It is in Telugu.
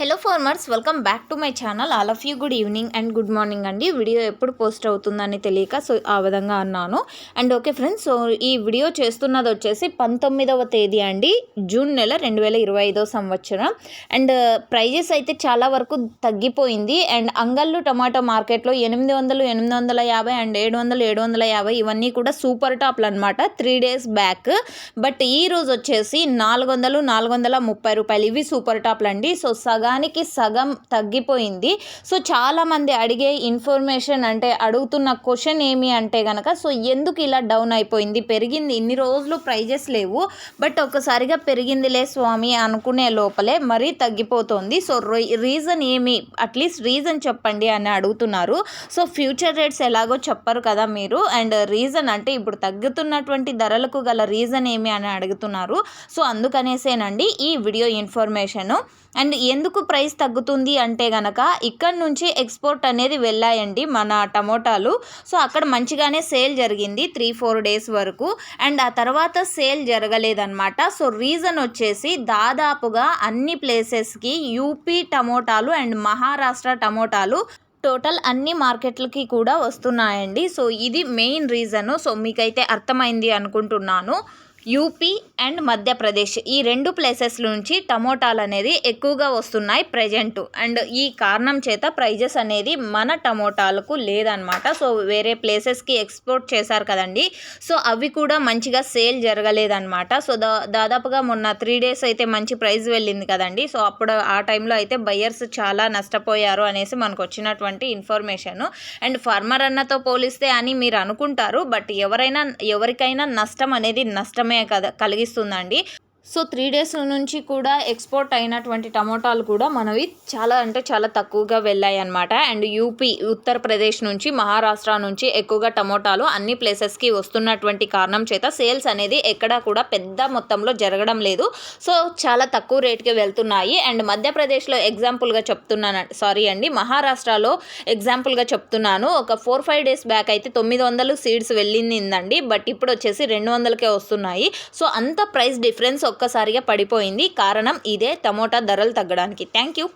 Hello farmers welcome back to my channel all of you good evening and good morning అండి. వీడియో ఎప్పుడు పోస్ట్ అవుతుందని తెలియక సో ఆ విధంగా అన్నాను. అండ్ ఓకే ఫ్రెండ్స్ సో ఈ వీడియో చేస్తున్నది వచ్చేసి పంతొమ్మిదవ తేదీ అండి. జూన్ నెల రెండు వేల ఇరవై ఐదో సంవత్సరం. అండ్ ప్రైజెస్ uh, అయితే చాలా వరకు తగ్గిపోయింది. అండ్ అంగళ్ళు టమాటో మార్కెట్లో ఎనిమిది వందలు ఎనిమిది వందల యాభై అండ్ ఏడు వందలు ఏడు వందల యాభై ఇవన్నీ కూడా సూపర్ టాప్లు అనమాట త్రీ డేస్ బ్యాక్ బట్ ఈ రోజు వచ్చేసి నాలుగు వందలు నాలుగు వందల ముప్పై రూపాయలు. ఇవి సూపర్ టాప్లు అండి సో సగానికి సగం తగ్గిపోయింది. సో చాలామంది అడిగే ఇన్ఫర్మేషన్ అంటే అడుగుతున్న క్వశ్చన్ ఏమి అంటే కనుక సో ఎందుకు ఇలా డౌన్ అయిపోయింది? పెరిగింది. ఇన్ని రోజులు ప్రైజెస్ లేవు. బట్ ఒక్కసారిగా పెరిగిందిలే స్వామి అనుకునే లోపలే మరీ తగ్గిపోతుంది. సో రీజన్ ఏమి? అట్లీస్ట్ రీజన్ చెప్పండి అని అడుగుతున్నారు. సో ఫ్యూచర్ రేట్స్ ఎలాగో చెప్పరు కదా మీరు. అండ్ రీజన్ అంటే ఇప్పుడు తగ్గుతున్నటువంటి ధరలకు గల రీజన్ ఏమి అని అడుగుతున్నారు. సో అందుకనేసేనండి ఈ వీడియో ఇన్ఫర్మేషను. అండ్ ఎందుకు ప్రైస్ తగ్గుతుంది అంటే గనక ఇక్కడ నుంచి ఎక్స్పోర్ట్ అనేది వెళ్ళాయండి మన టమోటాలు. సో అక్కడ మంచిగానే సేల్ జరిగింది త్రీ ఫోర్ డేస్ వరకు. అండ్ ఆ తర్వాత సేల్ జరగలేదన్నమాట. సో రీజన్ వచ్చేసి దాదాపుగా అన్ని ప్లేసెస్కి యూపీ టమోటాలు అండ్ మహారాష్ట్ర టమోటాలు టోటల్ అన్ని మార్కెట్లకి కూడా వస్తున్నాయండి. సో ఇది మెయిన్ రీజను. సో మీకైతే అర్థమైంది అనుకుంటున్నాను. యూపీ అండ్ మధ్యప్రదేశ్ ఈ రెండు ప్లేసెస్ నుంచి టమోటాలు అనేది ఎక్కువగా వస్తున్నాయి ప్రజెంట్ అండ్ ఈ కారణం చేత ప్రైజెస్ అనేది మన టమోటాలకు లేదనమాట సో వేరే ప్లేసెస్కి ఎక్స్పోర్ట్ చేశారు కదండి. సో అవి కూడా మంచిగా సేల్ జరగలేదనమాట సో దా దాదాపుగా మొన్న త్రీ డేస్ అయితే మంచి ప్రైస్ వెళ్ళింది కదండి. సో అప్పుడు ఆ టైంలో అయితే బయ్యర్స్ చాలా నష్టపోయారు అనేసి మనకు వచ్చినటువంటి ఇన్ఫర్మేషన్ అండ్ ఫార్మర్ అన్నతో పోలిస్తే అని మీరు అనుకుంటారు. బట్ ఎవరైనా ఎవరికైనా నష్టం అనేది నష్టం నష్టమే కదా కలిగిస్తుందండి. సో త్రీ డేస్ నుంచి కూడా ఎక్స్పోర్ట్ అయినటువంటి టమోటాలు కూడా మనవి చాలా అంటే చాలా తక్కువగా వెళ్ళాయి అనమాట అండ్ యూపీ ఉత్తరప్రదేశ్ నుంచి మహారాష్ట్ర నుంచి ఎక్కువగా టమోటాలు అన్ని ప్లేసెస్కి వస్తున్నటువంటి కారణం చేత సేల్స్ అనేది ఎక్కడా కూడా పెద్ద మొత్తంలో జరగడం లేదు. సో చాలా తక్కువ రేట్కి వెళ్తున్నాయి. అండ్ మధ్యప్రదేశ్లో ఎగ్జాంపుల్గా చెప్తున్నాను సారీ అండి మహారాష్ట్రలో ఎగ్జాంపుల్గా చెప్తున్నాను. ఒక ఫోర్ ఫైవ్ డేస్ బ్యాక్ అయితే తొమ్మిది వందలు సీడ్స్ వెళ్ళిందండి. బట్ ఇప్పుడు వచ్చేసి రెండు వందలకే వస్తున్నాయి. సో అంత ప్రైస్ డిఫరెన్స్ ఒక్కసారిగా పడిపోయింది. కారణం ఇదే. టమోటా ధరలు తగ్గడానికి. Thank you